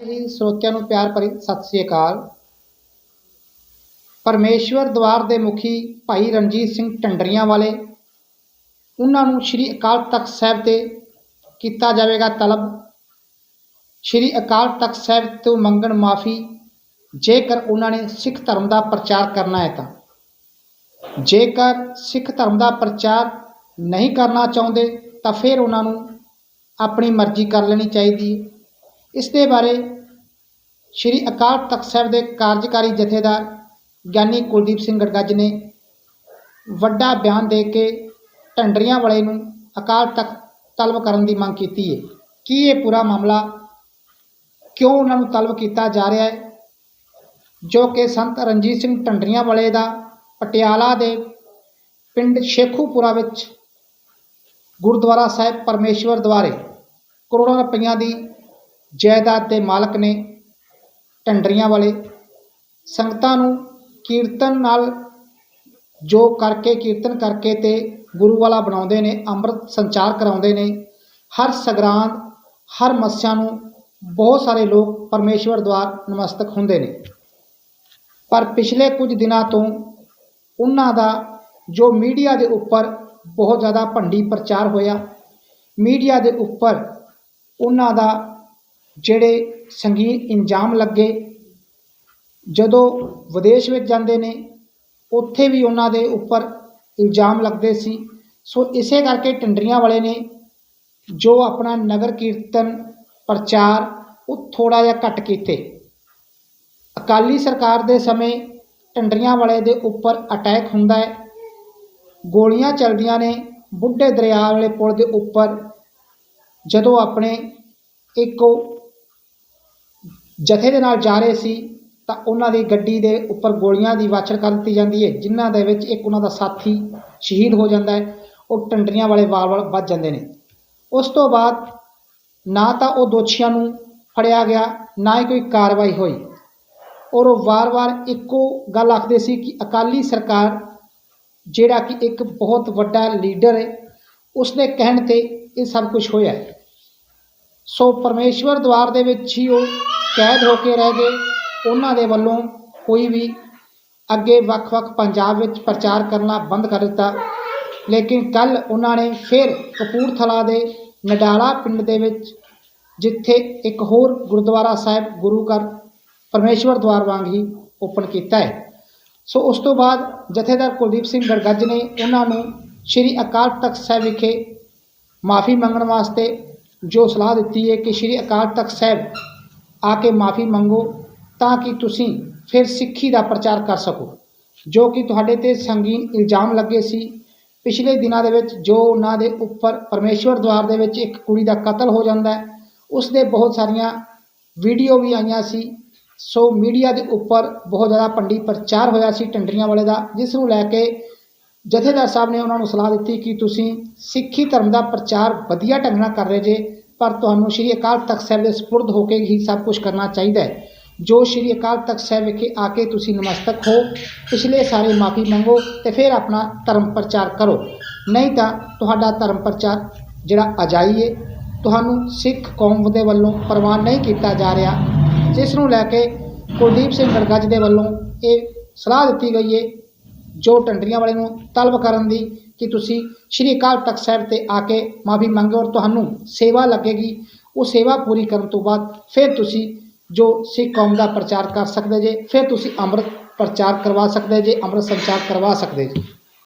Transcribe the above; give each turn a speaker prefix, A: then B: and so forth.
A: ਜੀ ਸਰੋਤਿਆਂ ਨੂੰ ਪਿਆਰ ਭਰੀ ਸਤਿ ਸ੍ਰੀ ਅਕਾਲ। ਪਰਮੇਸ਼ਵਰ ਦਵਾਰ ਦੇ ਮੁਖੀ ਭਾਈ ਰਣਜੀਤ ਸਿੰਘ ਢੰਡਰੀਆਂ ਵਾਲੇ, ਉਹਨਾਂ ਨੂੰ ਸ੍ਰੀ ਅਕਾਲ ਤਖਤ ਸਾਹਿਬ ਤੇ ਕੀਤਾ ਜਾਵੇਗਾ ਤਲਬ। ਸ੍ਰੀ ਅਕਾਲ ਤਖਤ ਸਾਹਿਬ ਤੋਂ ਮੰਗਣ ਮਾਫੀ, ਜੇਕਰ ਉਹਨਾਂ ਨੇ ਸਿੱਖ ਧਰਮ ਦਾ ਪ੍ਰਚਾਰ ਕਰਨਾ ਹੈ ਤਾਂ। ਜੇਕਰ ਸਿੱਖ ਧਰਮ ਦਾ ਪ੍ਰਚਾਰ ਨਹੀਂ ਕਰਨਾ ਚਾਹੁੰਦੇ, ਤਾਂ ਫਿਰ ਉਹਨਾਂ ਨੂੰ ਆਪਣੀ ਮਰਜ਼ੀ ਕਰ ਲੈਣੀ ਚਾਹੀਦੀ ਹੈ। ਇਸ ਦੇ ਬਾਰੇ ਸ਼੍ਰੀ ਅਕਾਲ ਤਖਤ ਸਾਹਿਬ ਦੇ ਕਾਰਜਕਾਰੀ ਜਥੇਦਾਰ ਗਿਆਨੀ ਕੁਲਦੀਪ ਸਿੰਘ ਗੜਗੱਜ ਨੇ ਵੱਡਾ ਬਿਆਨ ਦੇ ਕੇ ਢੰਡਰੀਆਂ ਵਾਲੇ ਨੂੰ ਅਕਾਲ ਤਖਤ ਤਲਬ ਕਰਨ ਦੀ ਮੰਗ ਕੀਤੀ ਹੈ। ਕੀ ਇਹ ਪੂਰਾ ਮਾਮਲਾ ਕਿਉਂ ਉਹਨਾਂ ਨੂੰ ਤਲਬ ਕੀਤਾ ਜਾ ਰਿਹਾ ਹੈ, ਜੋ ਕਿ ਸੰਤ ਰਣਜੀਤ ਸਿੰਘ ਢੰਡਰੀਆਂ ਵਾਲੇ ਦਾ ਪਟਿਆਲਾ ਦੇ ਪਿੰਡ ਸ਼ੇਖੂਪੁਰਾ ਵਿੱਚ ਗੁਰਦੁਆਰਾ ਸਾਹਿਬ ਪਰਮੇਸ਼ਵਰ ਦੁਆਰੇ ਕਰੋੜਾਂ ਰੁਪਈਆਂ ਦੀ ਜਾਇਦਾਦ ਦੇ ਮਾਲਕ ਨੇ ਢੰਡਰੀਆਂ ਵਾਲੇ ਸੰਗਤਾਂ ਨੂੰ ਕੀਰਤਨ ਨਾਲ ਜੋ ਕਰਕੇ, ਕੀਰਤਨ ਕਰਕੇ ਤੇ ਗੁਰੂ ਵਾਲਾ ਬਣਾਉਂਦੇ ਨੇ, ਅੰਮ੍ਰਿਤ ਸੰਚਾਰ ਕਰਾਉਂਦੇ ਨੇ, ਹਰ ਸਗਰਾਂਦ, ਹਰ ਮੱਸਿਆ ਨੂੰ ਬਹੁਤ ਸਾਰੇ ਲੋਕ ਪਰਮੇਸ਼ਵਰ ਦਵਾਰ ਨਮਸਤਕ ਹੁੰਦੇ ਨੇ। ਪਰ ਪਿਛਲੇ ਕੁਝ ਦਿਨਾਂ ਤੋਂ ਉਹਨਾਂ ਦਾ ਜੋ ਮੀਡੀਆ ਦੇ ਉੱਪਰ ਬਹੁਤ ਜ਼ਿਆਦਾ ਭੰਡੀ ਪ੍ਰਚਾਰ ਹੋਇਆ, ਮੀਡੀਆ ਦੇ ਉੱਪਰ ਉਹਨਾਂ ਦਾ ਜਿਹੜੇ ਸੰਗੀਨ ਇੰਜਾਮ ਲੱਗੇ, ਜਦੋਂ ਵਿਦੇਸ਼ ਵਿੱਚ ਜਾਂਦੇ ਨੇ, ਉੱਥੇ ਵੀ ਉਹਨਾਂ ਦੇ ਉੱਪਰ ਇਲਜ਼ਾਮ ਲੱਗਦੇ ਸੀ। ਸੋ ਇਸੇ ਕਰਕੇ ਟੰਡਰੀਆਂ ਵਾਲੇ ਨੇ ਜੋ ਆਪਣਾ ਨਗਰ ਕੀਰਤਨ ਪ੍ਰਚਾਰ ਉਹ ਥੋੜਾ ਜਿਹਾ ਘੱਟ ਕੀਤੇ। ਅਕਾਲੀ ਸਰਕਾਰ ਦੇ ਸਮੇਂ ਟੰਡਰੀਆਂ ਵਾਲੇ ਦੇ ਉੱਪਰ ਅਟੈਕ ਹੁੰਦਾ ਹੈ। ਗੋਲੀਆਂ ਚੱਲਦੀਆਂ ਨੇ, ਬੁੱਢੇ ਦਰਿਆ ਵਾਲੇ ਪੁਲ ਦੇ ਉੱਪਰ। ਜਦੋਂ ਆਪਣੇ ਇੱਕ ਜਥੇ ਦੇ ਨਾਲ ਜਾ ਰਹੇ ਸੀ, ਤਾਂ ਉਹਨਾਂ ਦੀ ਗੱਡੀ ਦੇ ਉੱਪਰ ਗੋਲੀਆਂ ਦੀ ਵਾਛੜ ਕਰ ਦਿੱਤੀ ਜਾਂਦੀ ਹੈ, ਜਿਨ੍ਹਾਂ ਦੇ ਵਿੱਚ ਇੱਕ ਉਹਨਾਂ ਦਾ ਸਾਥੀ ਸ਼ਹੀਦ ਹੋ ਜਾਂਦਾ ਹੈ, ਉਹ ਟੰਡਰੀਆਂ ਵਾਲੇ ਵਾਲ-ਵਾਲ ਵੱਜ ਜਾਂਦੇ ਨੇ। ਉਸ ਤੋਂ ਬਾਅਦ ਨਾ ਤਾਂ ਉਹ ਦੋਸ਼ੀਆਂ ਨੂੰ ਫੜਿਆ ਗਿਆ, ਨਾ ਹੀ ਕੋਈ ਕਾਰਵਾਈ ਹੋਈ। ਔਰ ਉਹ ਵਾਰ-ਵਾਰ ਇੱਕੋ ਗੱਲ ਆਖਦੇ ਸੀ ਕਿ ਅਕਾਲੀ ਸਰਕਾਰ, ਜਿਹੜਾ ਕਿ ਇੱਕ ਬਹੁਤ ਵੱਡਾ ਲੀਡਰ ਹੈ, ਉਸਦੇ ਕਹਿਣ ਤੇ ਇਹ ਸਭ ਕੁਝ ਹੋਇਆ ਸੋ ਪਰਮੇਸ਼ਵਰ ਦਵਾਰ ਦੇ ਵਿੱਚ ਹੀ ਉਹ ਕੈਦ ਹੋ ਕੇ ਰਹਿ ਗਏ। ਉਹਨਾਂ ਦੇ ਵੱਲੋਂ ਕੋਈ ਵੀ ਅੱਗੇ ਵੱਖ-ਵੱਖ ਪੰਜਾਬ ਵਿੱਚ ਪ੍ਰਚਾਰ ਕਰਨਾ ਬੰਦ ਕਰ ਦਿੱਤਾ। ਲੇਕਿਨ ਕੱਲ ਉਹਨਾਂ ਨੇ ਫਿਰ ਕਪੂਰਥਲਾ ਦੇ ਨਡਾਲਾ ਪਿੰਡ ਦੇ ਵਿੱਚ, ਜਿੱਥੇ ਇੱਕ ਹੋਰ ਗੁਰਦੁਆਰਾ ਸਾਹਿਬ ਗੁਰੂ ਘਰ ਪਰਮੇਸ਼ਵਰ ਦਵਾਰ ਵਾਂਗ ਹੀ ਓਪਨ ਕੀਤਾ ਹੈ। ਸੋ ਉਸ ਤੋਂ ਬਾਅਦ ਜਥੇਦਾਰ ਕੁਲਦੀਪ ਸਿੰਘ ਗੜਗੱਜ ਨੇ ਉਹਨਾਂ ਨੂੰ ਸ੍ਰੀ ਅਕਾਲ ਤਖਤ ਸਾਹਿਬ ਵਿਖੇ ਮਾਫੀ ਮੰਗਣ ਵਾਸਤੇ ਜੋ ਸਲਾਹ ਦਿੱਤੀ ਹੈ ਕਿ ਸ੍ਰੀ ਅਕਾਲ ਤਖਤ ਸਾਹਿਬ ਆ ਕੇ ਮਾਫੀ ਮੰਗੋ ਤਾਂ ਕਿ ਤੁਸੀਂ ਫਿਰ ਸਿੱਖੀ ਦਾ ਪ੍ਰਚਾਰ ਕਰ ਸਕੋ। ਜੋ ਕਿ ਤੁਹਾਡੇ ਤੇ ਸੰਗੀਨ ਇਲਜ਼ਾਮ ਲੱਗੇ ਸੀ, ਪਿਛਲੇ ਦਿਨਾਂ ਦੇ ਵਿੱਚ ਜੋ ਉਹਨਾਂ ਦੇ ਉੱਪਰ ਪਰਮੇਸ਼ਵਰ ਦਵਾਰ ਦੇ ਵਿੱਚ ਇੱਕ ਕੁੜੀ ਦਾ ਕਤਲ ਹੋ ਜਾਂਦਾ ਹੈ, ਉਸ ਦੇ ਬਹੁਤ ਸਾਰੀਆਂ ਵੀਡੀਓ ਵੀ ਆਈਆਂ ਸੀ। ਸੋ ਮੀਡੀਆ ਦੇ ਉੱਪਰ ਬਹੁਤ ਜ਼ਿਆਦਾ ਭੰਡੀ ਪ੍ਰਚਾਰ ਹੋਇਆ ਸੀ ਟੰਡਰੀਆਂ ਵਾਲੇ ਦਾ, ਜਿਸ ਨੂੰ ਲੈ ਕੇ ਜਥੇਦਾਰ ਸਾਹਿਬ ਨੇ ਉਹਨਾਂ ਨੂੰ ਸਲਾਹ ਦਿੱਤੀ ਕਿ ਤੁਸੀਂ ਸਿੱਖੀ ਧਰਮ ਦਾ ਪ੍ਰਚਾਰ ਵਧੀਆ ਢੰਗ ਨਾਲ ਕਰ ਰਹੇ ਜੇ ਪਰ ਤੁਹਾਨੂੰ ਸ਼੍ਰੀ ਅਕਾਲ ਤਖਤ ਸਾਹਿਬ ਦੇ ਸਪੁਰਦ ਹੋ ਕੇ ਹੀ ਸਭ ਕੁਝ ਕਰਨਾ ਚਾਹੀਦਾ ਹੈ। ਜੋ ਸ਼੍ਰੀ ਅਕਾਲ ਤਖਤ ਸਾਹਿਬ ਵਿਖੇ ਆ ਕੇ ਤੁਸੀਂ ਨਮਸਤਕ ਹੋ, ਪਿਛਲੇ ਸਾਰੇ ਮਾਫੀ ਮੰਗੋ ਤੇ ਫਿਰ ਆਪਣਾ ਧਰਮ ਪ੍ਰਚਾਰ ਕਰੋ। ਨਹੀਂ ਤਾਂ ਤੁਹਾਡਾ ਧਰਮ ਪ੍ਰਚਾਰ ਜਿਹੜਾ ਅਜਾਈ ਹੈ ਤੁਹਾਨੂੰ ਸਿੱਖ ਕੌਮ ਦੇ ਵੱਲੋਂ ਪ੍ਰਵਾਨ ਨਹੀਂ ਕੀਤਾ ਜਾ ਰਿਹਾ, ਜਿਸ ਨੂੰ ਲੈ ਕੇ ਕੁਲਦੀਪ ਸਿੰਘ ਗੜਗੱਜ ਦੇ ਵੱਲੋਂ ਇਹ ਸਲਾਹ ਦਿੱਤੀ ਗਈ ਹੈ ਜੋ ਟੰਡਰੀਆਂ ਵਾਲੇ ਨੂੰ ਤਲਬ ਕਰਨ ਦੀ ਕਿ ਤੁਸੀਂ ਸ਼੍ਰੀ ਅਕਾਲ ਤਖਤ ਸਾਹਿਬ ਤੇ ਆ ਕੇ ਮਾਫੀ ਮੰਗੋ ਔਰ ਤੁਹਾਨੂੰ ਸੇਵਾ ਲੱਗੇਗੀ, ਉਹ ਸੇਵਾ ਪੂਰੀ ਕਰਨ ਤੋਂ ਬਾਅਦ ਫਿਰ ਤੁਸੀਂ ਜੋ ਸਿੱਖ ਕੌਮ ਦਾ ਪ੍ਰਚਾਰ ਕਰ ਸਕਦੇ ਜੇ, ਫਿਰ ਤੁਸੀਂ ਅੰਮ੍ਰਿਤ ਪ੍ਰਚਾਰ ਕਰਵਾ ਸਕਦੇ ਜੇ, ਅੰਮ੍ਰਿਤ ਸੰਚਾਰ ਕਰਵਾ ਸਕਦੇ ਜੇ।